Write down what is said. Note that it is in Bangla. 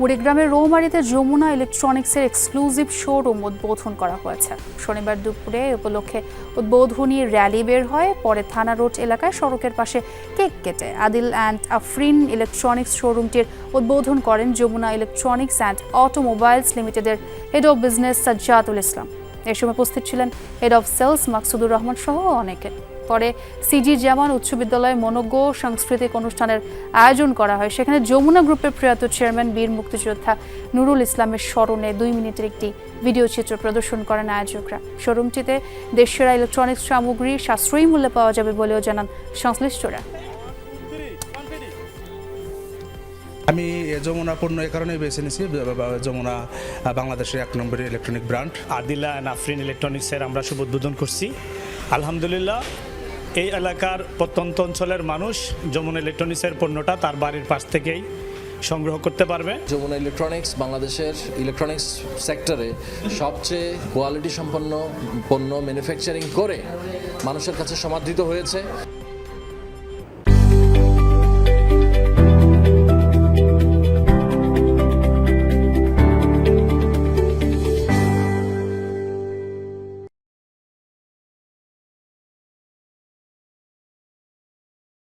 কুড়িগ্রামের রৌমারিতে যমুনা ইলেকট্রনিক্সের এক্সক্লুসিভ শোরুম উদ্বোধন করা হয়েছে। শনিবার দুপুরে উপলক্ষে উদ্বোধনী র্যালি বের হয়। পরে থানা রোড এলাকায় সড়কের পাশে কেক কেটে আদিল অ্যান্ড আফরিন ইলেকট্রনিক্স শোরুমটির উদ্বোধন করেন যমুনা ইলেকট্রনিক্স অ্যান্ড অটোমোবাইলস লিমিটেডের head of business Sajjadul Islam. এ সময় উপস্থিত ছিলেন head of sales Maksudur Rahman সহ অনেকে। পরে সিজি জামান উচ্চ বিদ্যালয়ে মনোজ্ঞ সাংস্কৃতিক অনুষ্ঠানের আয়োজন করা হয় সেখানে যমুনা গ্রুপের প্রয়াত চেয়ারম্যান বীর মুক্তিযোদ্ধা নুরুল ইসলামের স্মরণে দুই মিনিটের একটি ভিডিও চিত্র প্রদর্শন করেন আয়োজকরা। শোরুমটিতে দেশসেরা ইলেকট্রনিক্স সামগ্রী সাশ্রয়ী মূল্যে পাওয়া যাবে বলেও জানান সংশ্লিষ্টরা। আমি যমুনা পণ্য এ কারণেই বেছে নিয়েছি যমুনা বাংলাদেশের এক নম্বরের electronic brand Adila and Afrin ইলেকট্রনিক্সের আমরা শুভ উদ্বোধন করছি। আলহামদুলিল্লাহ এই এলাকার প্রত্যন্ত অঞ্চলের মানুষ যমুনা ইলেকট্রনিক্সের পণ্যটা তার বাড়ির পাশ থেকেই সংগ্রহ করতে পারবে। যমুনা ইলেকট্রনিক্স বাংলাদেশের ইলেকট্রনিক্স সেক্টরে সবচেয়ে কোয়ালিটি সম্পন্ন পণ্য ম্যানুফ্যাকচারিং করে মানুষের কাছে সমাদৃত হয়েছে।